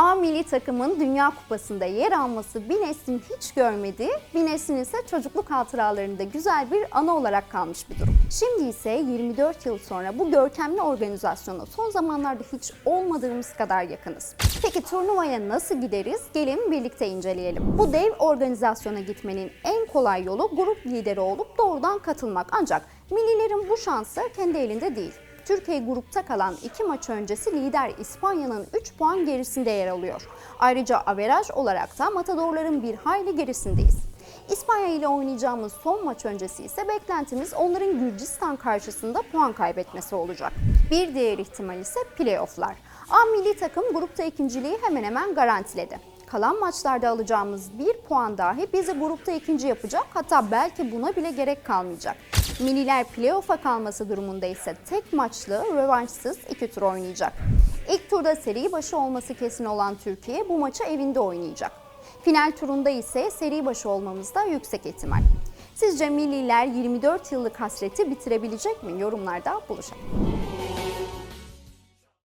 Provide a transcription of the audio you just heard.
A milli takımın Dünya Kupası'nda yer alması bir neslin hiç görmediği, bir neslin ise çocukluk hatıralarında güzel bir anı olarak kalmış bir durum. Şimdi ise 24 yıl sonra bu görkemli organizasyona son zamanlarda hiç olmadığımız kadar yakınız. Peki turnuvaya nasıl gideriz? Gelin birlikte inceleyelim. Bu dev organizasyona gitmenin en kolay yolu grup lideri olup doğrudan katılmak. Ancak millilerin bu şansı kendi elinde değil. Türkiye grupta kalan iki maç öncesi lider İspanya'nın 3 puan gerisinde yer alıyor. Ayrıca averaj olarak da Matadorların bir hayli gerisindeyiz. İspanya ile oynayacağımız son maç öncesi ise beklentimiz onların Gürcistan karşısında puan kaybetmesi olacak. Bir diğer ihtimal ise playofflar. A milli takım grupta ikinciliği hemen hemen garantiledi. Kalan maçlarda alacağımız bir puan dahi bizi grupta ikinci yapacak hatta belki buna bile gerek kalmayacak. Milliler playoff'a kalması durumunda ise tek maçlı, rövanşsız iki tur oynayacak. İlk turda seri başı olması kesin olan Türkiye bu maçı evinde oynayacak. Final turunda ise seri başı olmamız da yüksek ihtimal. Sizce milliler 24 yıllık hasreti bitirebilecek mi? Yorumlarda buluşalım.